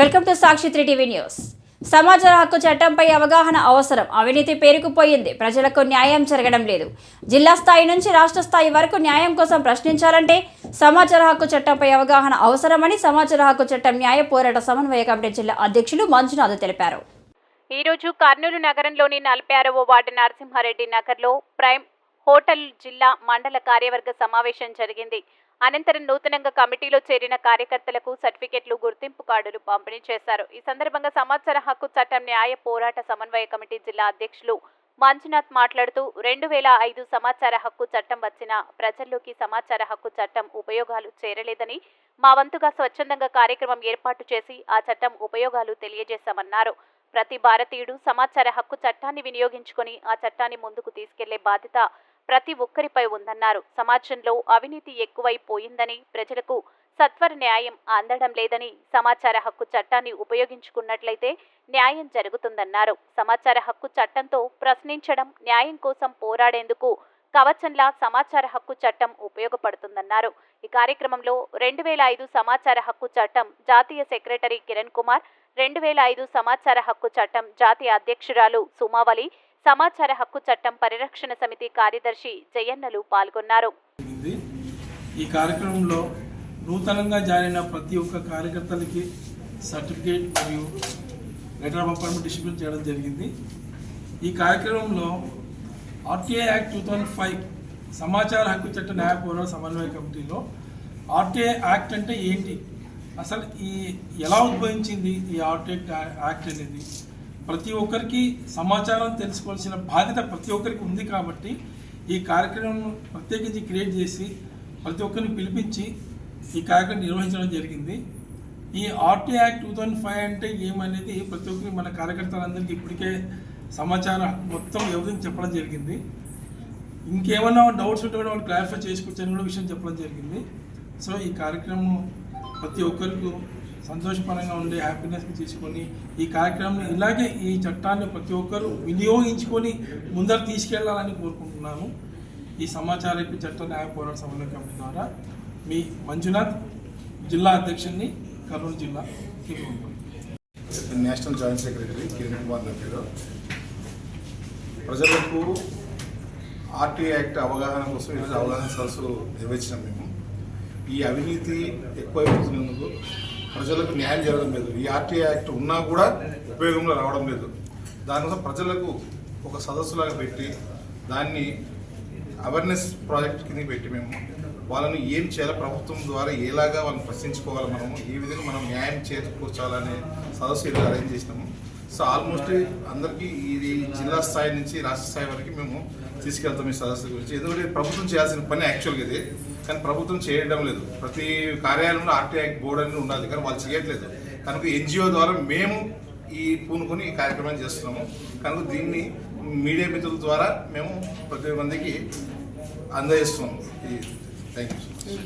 Welcome to Sakshi three TV news. సమాచార హక్కు చట్టంపై అవగాహన అవసరం. అవినీతి పేరుకుపోయింది. ప్రజలకు న్యాయం జరగడం లేదు. జిల్లా స్థాయి నుంచి రాష్ట్ర స్థాయి వరకు న్యాయం కోసం ప్రశ్నించాలంటే సమాచార హక్కు చట్టంపై అవగాహన అవసరమని సమాచార హక్కు చట్టం న్యాయ పోరాట సమన్వయ కమిటీ జిల్లా అధ్యక్షులు మంజునాథ్ తెలిపారు. ఈ రోజు కర్నూలు నగరంలోని నలభై ఆరవ వార్డు నరసింహారెడ్డి నగర్లో ప్రైమ్ హోటల్ జిల్లా మండల కార్యవర్గ సమావేశం జరిగింది. అనంతరం నూతనంగా కమిటీలో చేరిన కార్యకర్తలకు సర్టిఫికెట్లు గుర్తింపు కార్డులు పంపిణీ చేశారు. ఈ సందర్భంగా సమాచార హక్కు చట్టం న్యాయ పోరాట సమన్వయ కమిటీ జిల్లా అధ్యక్షులు మంజునాథ్ మాట్లాడుతూ రెండు వేల ఐదు సమాచార హక్కు చట్టం వచ్చిన ప్రజల్లోకి సమాచార హక్కు చట్టం ఉపయోగాలు చేరలేదని మా వంతుగా స్వచ్ఛందంగా కార్యక్రమం ఏర్పాటు చేసి ఆ చట్టం ఉపయోగాలు తెలియజేశామన్నారు. ప్రతి భారతీయుడు సమాచార హక్కు చట్టాన్ని వినియోగించుకొని ఆ చట్టాన్ని ముందుకు తీసుకెళ్ళే బాధ్యత ప్రతి ఒక్కరిపై ఉందన్నారు. సమాజంలో అవినీతి ఎక్కువైపోయిందని ప్రజలకు సత్వర న్యాయం అందడం లేదని సమాచార హక్కు చట్టాన్ని ఉపయోగించుకున్నట్లయితే న్యాయం జరుగుతుందన్నారు. సమాచార హక్కు చట్టంతో ప్రశ్నించడం న్యాయం కోసం పోరాడేందుకు కవచంలా సమాచార హక్కు చట్టం ఉపయోగపడుతుందన్నారు. ఈ కార్యక్రమంలో రెండు వేల ఐదు సమాచార హక్కు చట్టం జాతీయ సెక్రటరీ కిరణ్ కుమార్ రెండు వేల ఐదు సమాచార హక్కు చట్టం జాతీయ అధ్యక్షురాలు సుమావళి సమాచార హక్కు చట్టం పరిరక్షణ సమితి కార్యదర్శి జయన్నలు పాల్గొన్నారు. ఈ కార్యక్రమంలో నూతనంగా జారిన ప్రతి ఒక్క కార్యకర్తలకి సర్టిఫికేట్ మరియు లెటర్ ఆఫ్ అపాయింట్మెంట్ డిస్ట్రిబ్యూట్ చేయడం జరిగింది. ఈ కార్యక్రమంలో RTI act two thousand five సమాచార హక్కు చట్ట న్యాయ పోరాట సమన్వయ కమిటీలో ఆర్టీఐ యాక్ట్ అంటే ఏంటి? అసలు ఈ ఎలా ఉద్భవించింది ఈ ఆర్టీఐ యాక్ట్ అనేది? ప్రతి ఒక్కరికి సమాచారం తెలుసుకోవాల్సిన బాధ్యత ప్రతి ఒక్కరికి ఉంది కాబట్టి ఈ కార్యక్రమం ప్రత్యేకించి క్రియేట్ చేసి ప్రతి ఒక్కరిని పిలిపించి ఈ కార్యక్రమం నిర్వహించడం జరిగింది. ఈ RT act two thousand five అంటే ఏమనేది ప్రతి ఒక్కరికి మన కార్యకర్తలందరికీ ఇప్పటికే సమాచారం మొత్తం ఎవరికి చెప్పడం జరిగింది. ఇంకేమన్నా డౌట్స్ ఉంటే కూడా వాళ్ళు క్లారిఫై చేసుకోవచ్చు అని కూడా విషయం చెప్పడం జరిగింది. సో ఈ కార్యక్రమం ప్రతి ఒక్కరికి సంతోషపరంగా ఉండే హ్యాపీనెస్కి తీసుకొని ఈ కార్యక్రమం ఇలాగే ఈ చట్టాన్ని ప్రతి ఒక్కరూ వినియోగించుకొని ముందర తీసుకెళ్ళాలని కోరుకుంటున్నాను ఈ సమాచార చట్ట న్యాయ పోరాట సమన్వయ కమిటీ ద్వారా మీ మంజునాథ్ జిల్లా అధ్యక్షుడిని కర్నూలు జిల్లా national joint secretary Kiran Kumar నా పేరు. ప్రజలకు ఆర్టీ యాక్ట్ అవగాహన కోసం ఈరోజు అవగాహన సరస్సు నిర్వహించినాం మేము. ఈ అవినీతి ఎక్కువైపోతున్నందుకు ప్రజలకు న్యాయం జరగడం లేదు. ఈ ఆర్టీ యాక్ట్ ఉన్నా కూడా ఉపయోగంలో రావడం లేదు. దానికోసం ప్రజలకు ఒక సదస్సులాగా పెట్టి దాన్ని అవేర్నెస్ ప్రాజెక్ట్ కింద పెట్టి మేము వాళ్ళని ఏం చేయాలి ప్రభుత్వం ద్వారా ఎలాగా వాళ్ళని ప్రశ్నించుకోవాలి మనము ఏ విధంగా మనం న్యాయం చేకూర్చాలనే సదస్సు ఈరోజు అరేంజ్ చేసినాము. సో ఆల్మోస్ట్ అందరికీ ఇది జిల్లా స్థాయి నుంచి రాష్ట్ర స్థాయి వరకు మేము తీసుకెళ్తాం ఈ సదస్సు గురించి. ఎందుకంటే ప్రభుత్వం చేయాల్సిన పని యాక్చువల్గా ఇది. కానీ ప్రభుత్వం చేయడం లేదు. ప్రతి కార్యాలయంలో ఆర్టీఐ బోర్డు అనేది ఉండాలి. కానీ వాళ్ళు చేయట్లేదు. కనుక ఎన్జిఓ ద్వారా మేము ఈ పూనుకొని ఈ కార్యక్రమాన్ని చేస్తున్నాము. కనుక దీన్ని మీడియా మిత్రుల ద్వారా మేము ప్రతి మందికి అందజేస్తున్నాము. ఈ థ్యాంక్ యూ